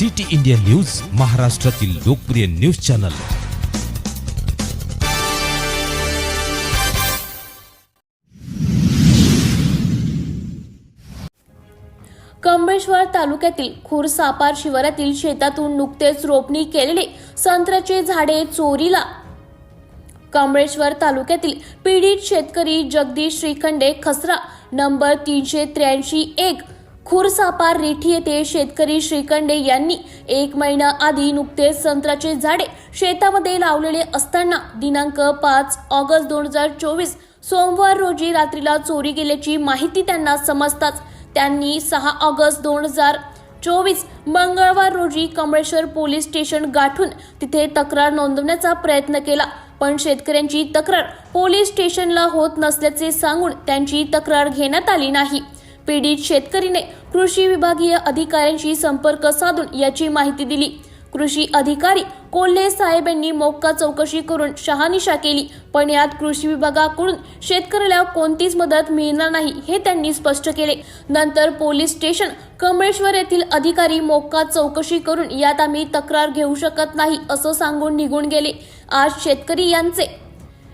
City India news महाराष्ट्रातील लोकप्रिय news channel. कंबेश्वर तालुक्यातील खुरसापार शिवारातील शेतातून नुकतेच रोपणी केलेले संत्र्याचे झाडे चोरीला. कमळेश्वर तालुक्यातील पीडित शेतकरी जगदीश श्रीखंडे खसरा नंबर तीनशे त्र्याऐंशी एक खुरसापार रेठी येथे शेतकरी श्रीखंडे यांनी एक महिना आधी नुकतेच संत्र्याचे झाडे शेतामध्ये लावलेले असताना दिनांक पाच ऑगस्ट दोन हजार चोवीस सोमवार रोजी रात्रीला चोरी गेल्याची माहिती त्यांना समजताच त्यांनी सहा ऑगस्ट दोन हजार चोवीस मंगळवार रोजी कमळेश्वर पोलीस स्टेशन गाठून तिथे तक्रार नोंदवण्याचा प्रयत्न केला. पण शेतकऱ्यांची तक्रार पोलीस स्टेशनला होत नसल्याचे सांगून त्यांची तक्रार घेण्यात आली नाही. पीडित शेतकरीने कृषी विभागीय अधिकाऱ्यांशी संपर्क साधून याची माहिती दिली. कृषी अधिकारी कोल्हे साहेब यांनी मोक्का चौकशी करून शहानिशा केली पण यात कृषी विभागाकडून शेतकऱ्याला कोणतीच मदत मिळणार नाही हे त्यांनी स्पष्ट केले. नंतर पोलीस स्टेशन कमळेश्वर येथील अधिकारी मोक्का चौकशी करून यात आम्ही तक्रार घेऊ शकत नाही असं सांगून निघून गेले. आज शेतकरी यांचे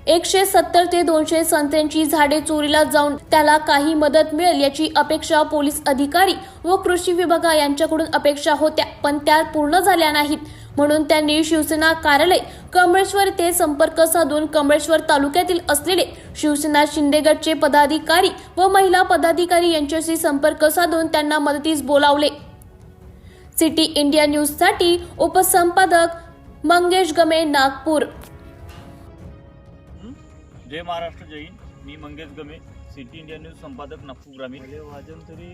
एकशे सत्तर ते दोनशे संत्र्यांची झाडे चोरीला जाऊन त्याला काही मदत मिळेल याची अपेक्षा पोलीस अधिकारी व कृषी विभागा यांच्याकडून अपेक्षा होत्या पण त्या पूर्ण झाल्या नाहीत. म्हणून त्यांनी शिवसेना कार्यालय कमळेश्वर येथे संपर्क साधून कमळेश्वर तालुक्यातील असलेले शिवसेना शिंदेगडचे पदाधिकारी व महिला पदाधिकारी यांच्याशी संपर्क साधून त्यांना मदतीस बोलावले. सिटी इंडिया न्यूजसाठी उपसंपादक मंगेश गमे नागपूर. जय महाराष्ट्र जय हिंद. मी Mangesh Game City India News संपादक नागपूर ग्रामीण. वाजन तरी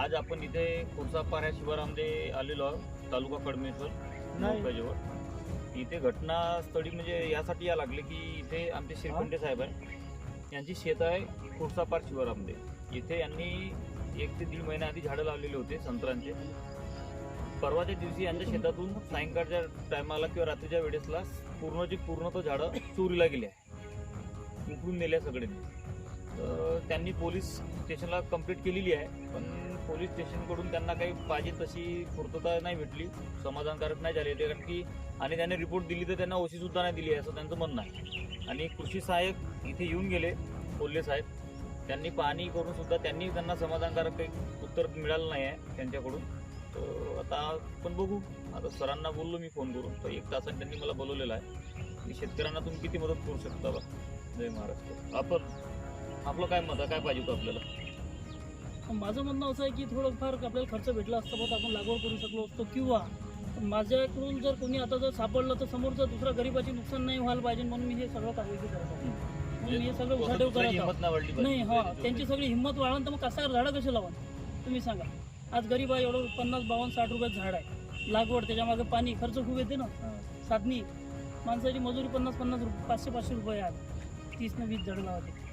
आज आपण इथे खुर्सापार या शिवारामध्ये आलेलो आहोत तालुका कडमेश्वर. नौकाजेवर इथे घटनास्थळी म्हणजे यासाठी या लागले की इथे आमचे शिरपंडे साहेब आहे. यांची शेत आहे खुर्सापार शिवारामध्ये इथे यांनी एक ते दीड महिन्या आधी झाडं लावलेले होते संत्र्यांचे. परवाच्या दिवशी यांच्या शेतातून सायंकाळच्या टायमाला किंवा रात्रीच्या वेळेसला पूर्णची पूर्ण तो झाडं चोरीला गेले आहे. उठून नेल्या सगळे तर त्यांनी पोलीस स्टेशनला कंप्लीट केलेली आहे. पण पोलीस स्टेशनकडून त्यांना काही पाहिजे तशी पूर्तता नाही भेटली. समाधानकारक नाही झाली कारण की आणि त्यांनी रिपोर्ट दिली तर त्यांना ओशीसुद्धा नाही दिली असं त्यांचं म्हणणं आहे. आणि कृषी सहाय्यक इथे येऊन गेले कोल्हे साहेब. त्यांनी पाहणी करून सुद्धा त्यांनी त्यांना समाधानकारक काही उत्तर मिळालं नाही आहे त्यांच्याकडून. तर आता आपण बघू. आता सरांना बोललो मी फोन करून. तर एक तासाने त्यांनी मला बोलवलेलं आहे. की शेतकऱ्यांना तुम्ही किती मदत करू शकता बा? जय महाराष्ट्र. आपण आपलं काय मत आहे? काय पाहिजे होतं आपल्याला? माझं म्हणणं असं आहे की थोडंफार आपल्याला खर्च भेटला असता बहुत आपण लागवड करू शकलो असतो किंवा माझ्याकडून जर कोणी आता जर सापडलं तर समोरचं दुसरा गरीबाची नुकसान नाही व्हायला पाहिजे म्हणून मी हे सगळं कागदी करत आहे. म्हणून मी हे सगळं उठाठेव हिंमत नाही वाढली आहे. नाही हा. त्यांची सगळी हिंमत वाढवून तर मग कास्तकार झाडं कशी लावा तुम्ही सांगा. आज गरीब आहे एवढं पन्नास बावन्न साठ रुपयाचं झाड आहे. लागवड त्याच्यामागे पाणी खर्च खूप येते ना. साधनी माणसाची मजुरी पन्नास पन्नास रुपये पाचशे पाचशे रुपये आहे. तीस न वीस झाडं लावायचे